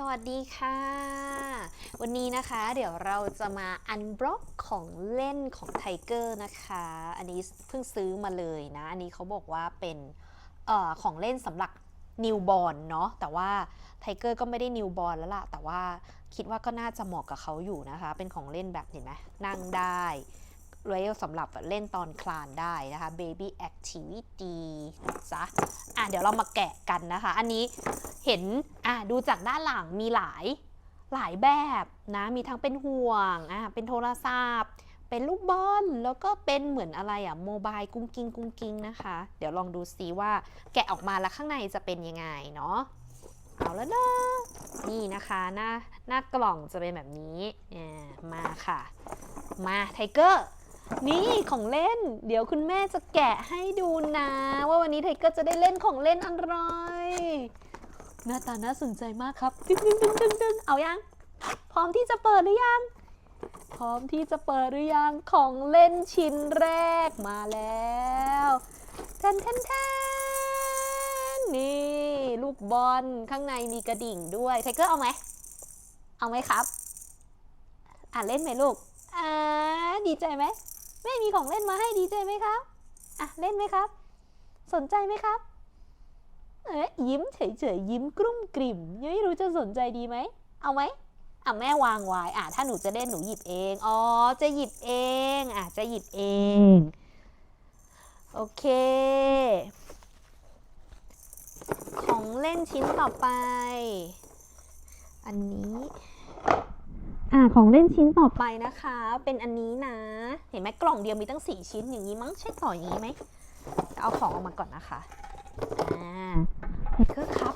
สวัสดีค่ะ วันนี้นะคะเดี๋ยวเราจะมาอันบล็อกของเล่นของไทเกอร์นะคะ อันนี้เพิ่งซื้อมาเลยนะ อันนี้เขาบอกว่าเป็นออของเล่นสำหรับนิวบอ r เนาะแต่ว่าไทเกอร์ก็ไม่ได้นิวบอ r แล้วล่ะ แต่ว่าคิดว่าก็น่าจะเหมาะกับเขาอยู่นะคะ เป็นของเล่นแบบเห็นไหมนั่งได้ ไว้สำหรับเล่นตอนคลานได้นะคะ Baby Activity นะจ๊ะอะเดี๋ยวเรามาแกะกันนะคะ อันนี้เห็นอะดูจากด้านหลังมีหลายหลายแบบนะ มีทั้งเป็นห่วงอะเป็นโทรศัพท์ เป็นลูกบอล แล้วก็เป็นเหมือนอะไรอะโมบายกุ้งกิ้งกุ้งกิ้งนะคะ เดี๋ยวลองดูซิว่าแกะออกมาแล้วข้างในจะเป็นยังไงเนาะเอาแล้วนะนี่นะคะหน้าหน้ากล่องจะเป็นแบบนี้เนี่ยมาค่ะ มาไทเกอร์ นี่ของเล่น เดี๋ยวคุณแม่จะแกะให้ดูนะ ว่าวันนี้ไทเกอร์จะได้เล่นของเล่นอะไรหน้าตาน่าสนใจมากครับดึงดึงดึงดึงดึงเอายัง พร้อมที่จะเปิดหรือยัง พร้อมที่จะเปิดหรือยังของเล่นชิ้นแรกมาแล้วแทนแทนแทนนี่ ลูกบอลข้างในมีกระดิ่งด้วยไทเกอร์เอาไหมเอาไหมครับ อะเล่นไหมลูกอ่าดีใจไหม แม่มีของเล่นมาให้ดีใจไหมครับ อะ เล่นไหมครับ สนใจไหมครับ เอ๊ะยิ้มเฉยๆยิ้มกรุ่มกริ่มยังไม่รู้จะสนใจดีไหม เอาไหมอะแม่วางไว้อะถ้าหนูจะเล่นหนูหยิบเอง อ๋อ จะหยิบเอง อะ จะหยิบเอง โอเค ของเล่นชิ้นต่อไป อันนี้ อะของเล่นชิ้นต่อไปนะคะ เป็นอันนี้นะ เห็นไหมกล่องเดียวมีตั้งสี่ชิ้นอย่างนี้มั้งใช่ต่ออย่างนี้ไหมเอาของออกมาก่อนนะคะอ่าเกอร์ครับ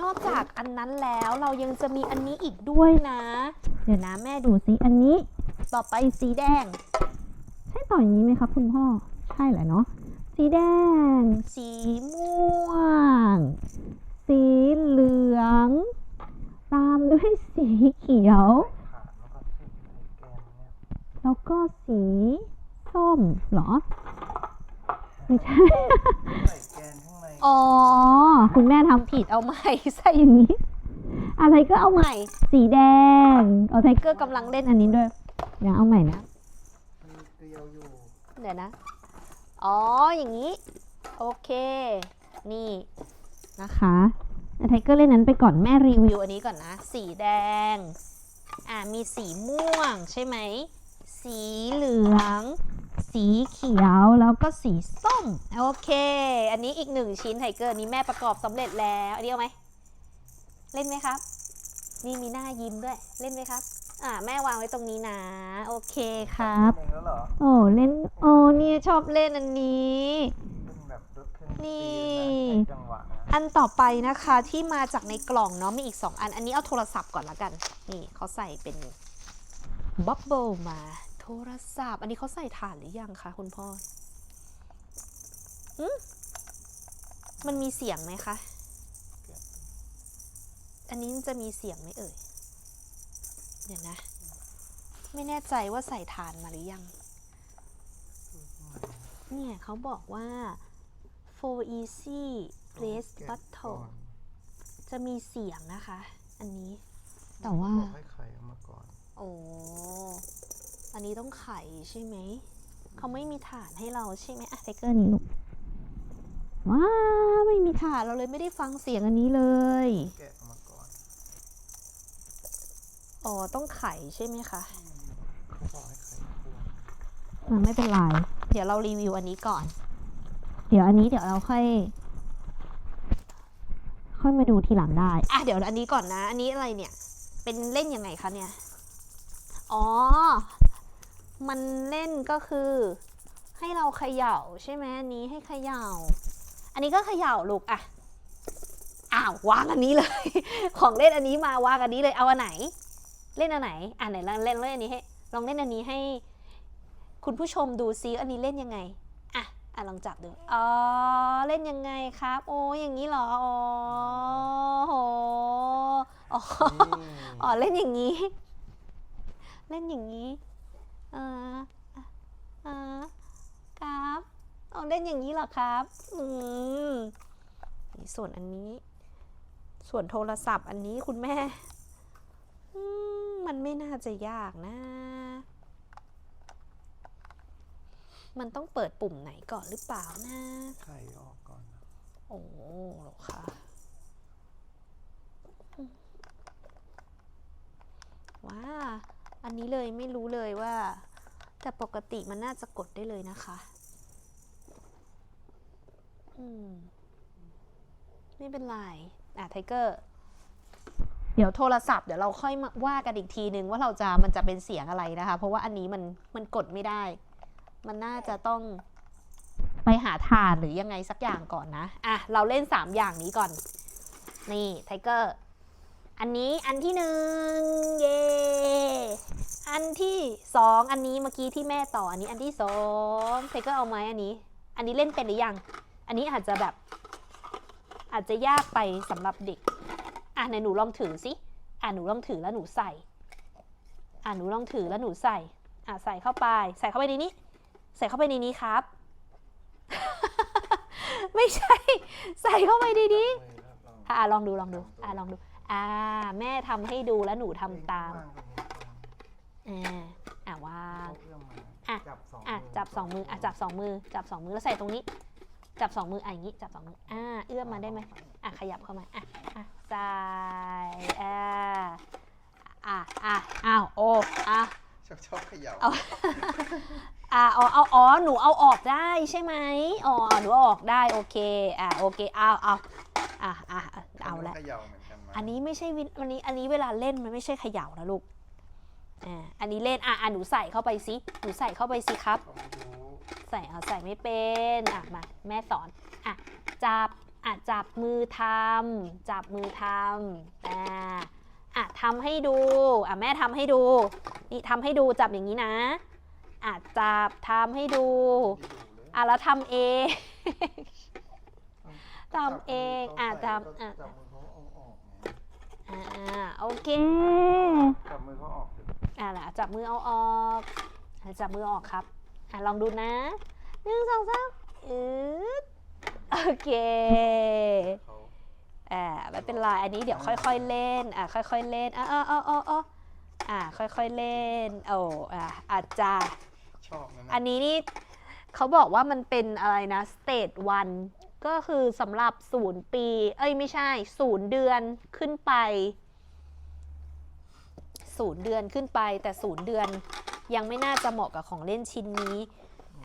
นอกจากอันนั้นแล้วเรายังจะมีอันนี้อีกด้วยนะ เดี๋ยวนะแม่ดูซิอันนี้ต่อไปสีแดง ใช่ต่ออย่างนี้ไหมครับคุณพ่อใช่แหละเนาะสีแดง สีม่วง สีเหลือง ตามด้วยสีเขียว แล้วก็สีส้มเหรอ ไม่ใช่ใส่แกนข้างในอ๋อ คุณแม่ทำผิดเอาใหม่ใส่อย่างนี้ อะไรก็เอาใหม่ สีแดงเอาไทเกอร์กำลังเล่นอันนี้ด้วยเดี๋ยวเอาใหม่นะมีเกลียวอยู่เดี๋ยวนะ อ๋อ อย่างนี้ โอเค นี่นะคะไทเกอร์เล่นนั้นไปก่อนแม่รีวิวอันนี้ก่อนนะ สีแดง อ่ามีสีม่วงใช่ไหม สีเหลือง สีเขียวแล้วก็สีส้ม โอเค อันนี้อีกหนึ่งชิ้นไทเกอร์นี้แม่ประกอบสำเร็จแล้ว อันนี้เอาไหม เล่นไหมครับ นี่มีหน้ายิ้มด้วย เล่นไหมครับ อ่า แม่วางไว้ตรงนี้นะ โอเคครับ เองแล้วเหรอโอ้เล่น โอ้เนี่ยชอบเล่นอันนี้ เป็นแบบรถเครื่องนี่ ตีนะใช้จังหวะนะอันต่อไปนะคะที่มาจากในกล่องเนาะมีอีก 2 อัน อันนี้เอาโทรศัพท์ก่อนละกัน นี่เขาใส่เป็นบับเบิลมา โทรศัพท์ อันนี้เขาใส่ถ่านหรือยังคะคุณพ่ออืมมันมีเสียงไหมคะ อันนี้จะมีเสียงไหมเอ่ย เดี๋ยวนะ ไม่แน่ใจว่าใส่ถ่านมาหรือยัง เนี่ยเขาบอกว่า for easy press แกะ button ก่อนจะมีเสียงนะคะ อันนี้ แต่ว่าบอกให้ไขออกมาก่อน โอ้ อันนี้ต้องไขใช่ไหม เขาไม่มีฐานให้เราใช่ไหมอะไทเกอร์นี้ลูก ว้าไม่มีฐานเราเลยไม่ได้ฟังเสียงอันนี้เลย แกะออกมาก่อนอ๋อ ต้องไขใช่ไหมคะ เขาบอกให้ไขควงอะไม่เป็นไร เดี๋ยวเรารีวิวอันนี้ก่อน เดี๋ยวอันนี้เดี๋ยวเราค่อย ค่อยมาดูทีหลังได้ อะเดี๋ยวอันนี้ก่อนนะ อันนี้อะไรเนี่ย เป็นเล่นยังไงคะเนี่ย อ๋อ มันเล่นก็คือ ให้เราเขย่าใช่ไหมอันนี้ให้เขย่า อันนี้ก็เขย่าลูกอะอ้าววางอันนี้เลย ของเล่นอันนี้มาวางอันนี้เลยเอาอันไหน เล่นอันไหนอะไหนลองเล่นเล่นอันนี้ให้ลองเล่นอันนี้ให้ คุณผู้ชมดูซิอันนี้เล่นยังไงอะอะลองจับดูอ๋อเล่นยังไงครับ โอ้อย่างนี้เหรออ๋อโหอ๋อเล่นอย่างนี้ เล่นอย่างนี้ อ่าอะอ่าครับอ๋อเล่นอย่างนี้เหรอครับ อืมนี่ส่วนอันนี้ ส่วนโทรศัพท์อันนี้คุณแม่ มันไม่น่าจะยากนะ มันต้องเปิดปุ่มไหนก่อนหรือเปล่านะ ไข่ออกก่อนนะโอ้เหรอคะว้า อันนี้เลยไม่รู้เลยว่า แต่ปกติมันน่าจะกดได้เลยนะคะ อืม ไม่เป็นไร อะไทเกอร์ เดี๋ยวโทรศัพท์เดี๋ยวเราค่อยมาว่ากันอีกทีนึงว่าเราจะมันจะเป็นเสียงอะไรนะคะ เพราะว่าอันนี้มันมันกดไม่ได้ มันน่าจะต้องไปหาทานหรือยังไงสักอย่างก่อนนะ อะ เราเล่น 3 อย่างนี้ก่อน นี่ไทเกอร์ อันนี้อันที่หนึ่งเย่อันที่สองอันนี้เมื่อกี้ที่แม่ต่ออันนี้อันที่สองไทเกอร์เอาไหมอันนี้ อันนี้เล่นเป็นหรือยัง อันนี้อาจจะแบบ อาจจะยากไปสำหรับเด็ก อะไหนหนูลองถือสิอะหนูลองถือแล้วหนูใส่ อะหนูลองถือแล้วหนูใส่ อะใส่เข้าไป ใส่เข้าไปในนี้ ใส่เข้าไปในนี้ครับ ไม่ใช่ ใส่เข้าไปในนี้ไม่รับรองอะลองดูลองดูอะลองดู อ่าแม่ทำให้ดูแล้วหนูทำตามวางตรงนี้อ่าอะวางเขาเอื้อมมาอะจับสองอะจับสองมืออะจับสองมือ จับสองมือแล้วใส่ตรงนี้ จับสองมืออะอย่างนี้จับสองมืออ่าเอื้อมมาได้ไหมอะขยับเข้ามาอะอะใส่อ่าอะอะอ้าวโอ้อะชอบชอบเขย่าเอาอ่าเอาเอาอ๋อหนูเอาออกได้ใช่ไหมอ๋อหนูเอาออกได้โอเคอะโอเคเอาเอาอะอะอะเอาละเขย่าเหมื อันนี้ไม่ใช่วินอันนี้อันนี้เวลาเล่นมันไม่ใช่เขย่านะลูกอ่าอันนี้เล่นอะอะหนูใส่เข้าไปสิหนูใส่เข้าไปสิครับ ใส่เอาใส่ไม่เป็นอะมาแม่สอนอะจับอะจับมือทำจับมือทำอ่าอะทำให้ดูอะแม่ทำให้ดูนี่ทำให้ดูจับอย่างนี้นะอะจับทำให้ดูอะแล้วทำเองทำเองอะเขาใส่ทำอะ อ่าโอเคจับมือเขาออกสิอะล่ะจับมือเอาออกอะจับมือออกครับอะลองดูนะหนึ่งสองสามอืดโอเคเขาอ่าไม่เป็นไรอันนี้เดี๋ยวค่อยๆเล่นอะค่อยๆเล่นอะอะอะอะอะอะค่อยๆเล่นโอ้อะอาจจะชอบนะอันนี้นี่เขาบอกว่ามันเป็นอะไรนะ stage 1 ก็คือสำหรับศูนย์ปี เอ้ยไม่ใช่ศูนย์เดือนขึ้นไปศูนย์เดือนขึ้นไป แต่ศูนย์เดือนยังไม่น่าจะเหมาะกับของเล่นชิ้นนี้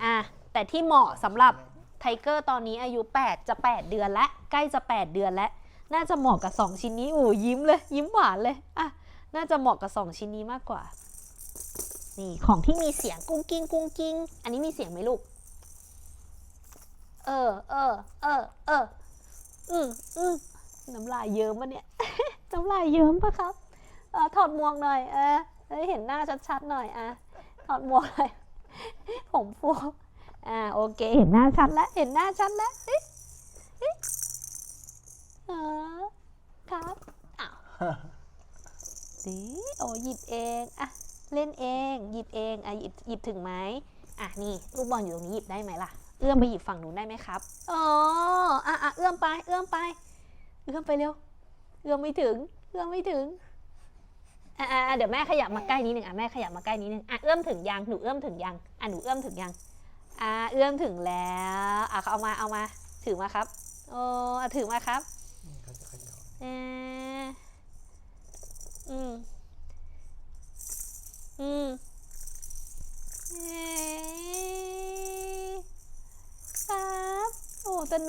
อะแต่ที่เหมาะสำหรับไทเกอร์ตอนนี้อายุ 8 จะ 8 เดือนและใกล้จะ 8 เดือนแล้ว น่าจะเหมาะกับ 2 ชิ้นนี้โอ้ยิ้มเลย ยิ้มหวานเลยอะน่าจะเหมาะกับ 2 ชิ้นนี้มากกว่า นี่ของที่มีเสียงกุ้งกิ้งกุ้งกิ้ง อันนี้มีเสียงไหมลูก เออเออเออเอออืมอืมน้ำลายเยิ้มปะเนี่ย น้ำลายเยิ้มปะครับเออถอดหมวกหน่อยเออให้เห็นหน้าชัดๆหน่อยอะถอดหมวกหน่อยผมฟูอ่าโอเค เห็นหน้าชัดแล้วเห็นหน้าชัดแล้วเอ๊ะเอ๊ะเออครับอ้าวสิโอ้หยิบเองอะเล่นเอง หยิบเองอะหยิบหยิบถึงไหมอะนี่ลูกบอลอยู่ตรงนี้หยิบได้ไหมล่ะ เอื้อมไปหยิบฝั่งนู้นได้ไหมครับอ๋ออะอะเอื้อมไป เอื้อมไป เอื้อมไปเร็ว เอื้อมไม่ถึง เอื้อมไม่ถึงอะอะอะเดี๋ยวแม่ขยับมาใกล้นิดหนึ่งอะแม่ขยับมาใกล้นิดหนึ่งอะเอื้อมถึงยัง หนูเอื้อมถึงยัง อะหนูเอื้อมถึงยัง อะเอื้อมถึงแล้ว อะเอามา เอามา ถือมาครับ โอ้อะถือมาครับนี่เขาจะเขย่าเอออื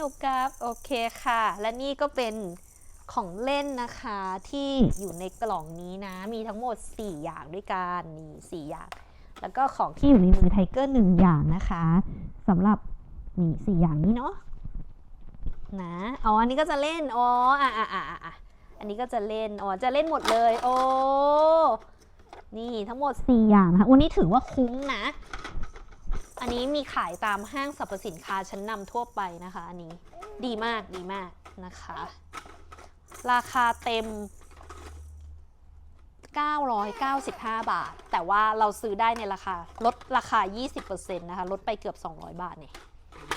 นุกครับ โอเคค่ะ และนี่ก็เป็นของเล่นนะคะที่อยู่ในกล่องนี้นะ มีทั้งหมด 4 อย่างด้วยกันนี่4อย่าง แล้วก็ของที่อยู่ในมือไทเกอร์หนึ่งอย่างนะคะสำหรับนี่สี่อย่างนี้เนาะนะอ๋ออันนี้ก็จะเล่นอ๋ออะอะอะอะอะอันนี้ก็จะเล่นอ๋อจะเล่นหมดเลย โอ้นี่ทั้งหมด 4 อย่างนะคะวันนี้ถือว่าคุ้มนะ อันนี้มีขายตามห้างสรรพสินค้าชั้นนำทั่วไปนะคะ อันนี้ดีมากดีมากนะคะ ราคาเต็ม 995 บาท แต่ว่าเราซื้อได้ในราคาลดราคา 20%นะคะลดไปเกือบ 200 บาทเนี่ย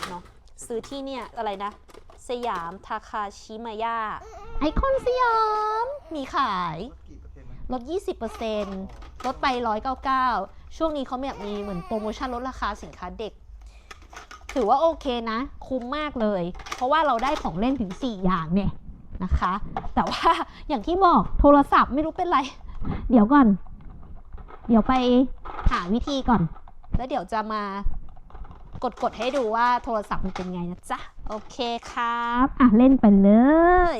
เนาะซื้อที่เนี่ยอะไรนะ สยามทาคาชิมายาไอคอนสยามมีขายกี่เปอร์เซ็นต์นะลด 20%ลดไป 199 ช่วงนี้เขาแบบมีเหมือนโปรโมชั่นลดราคาสินค้าเด็ก ถือว่าโอเคนะ คุ้มมากเลย เพราะว่าเราได้ของเล่นถึง 4 อย่างเนี่ยนะคะ แต่ว่าอย่างที่บอกโทรศัพท์ไม่รู้เป็นไร เดี๋ยวก่อน เดี๋ยวไปหาวิธีก่อน แล้วเดี๋ยวจะมากดกดๆให้ดูว่าโทรศัพท์มันเป็นไงนะจ๊ะ โอเคครับ อะ เล่นไปเลย